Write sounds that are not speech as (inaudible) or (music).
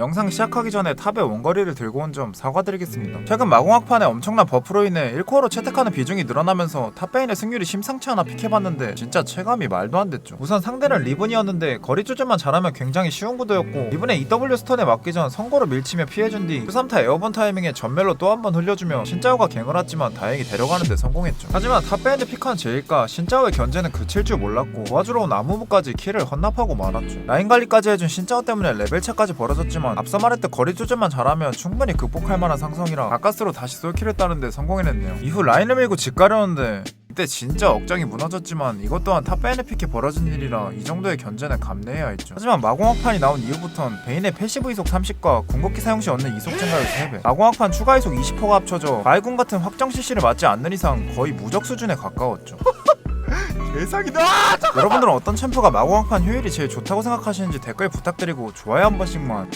영상 시작하기 전에 탑의 원거리를 들고 온 점 사과드리겠습니다. 최근 마공학판에 엄청난 버프로 인해 1코어로 채택하는 비중이 늘어나면서 탑베인의 승률이 심상치 않아 픽해봤는데 진짜 체감이 말도 안 됐죠. 우선 상대는 리븐이었는데 거리 조절만 잘하면 굉장히 쉬운 구도였고 리븐의 EW 스턴에 맞기 전 선거로 밀치며 피해준 뒤 Q3타 에어본 타이밍에 전멸로 또 한 번 흘려주며 신짜오가 갱을 왔지만 다행히 데려가는데 성공했죠. 하지만 탑베인드 픽한 제일과 신짜오의 견제는 그칠 줄 몰랐고 도와주러 온 아무무까지 킬을 헌납하고 말았죠. 라인 관리까지 해준 신짜오 때문에 레벨 차까지 벌어졌지만 앞서 말했듯 거리 조절만 잘하면 충분히 극복할 만한 상성이라 가까스로 다시 솔킬을 따는데 성공해냈네요. 이후 라인을 밀고 집 가려는데 이때 진짜 억장이 무너졌지만 이것 또한 탑베인의 픽에 벌어진 일이라 이 정도의 견제는 감내해야 했죠. 하지만 마공학판이 나온 이후부턴 베인의 패시브 이속 30과 궁극기 사용 시 얻는 이속 증가율 3배 마공학판 추가 이속 20%가 합쳐져 말군 같은 확정 CC를 맞지 않는 이상 거의 무적 수준에 가까웠죠. (laughs) 대상이다. 여러분들은 어떤 챔프가 마공학판 효율이 제일 좋다고 생각하시는지 댓글 부탁드리고 좋아요 한 번씩만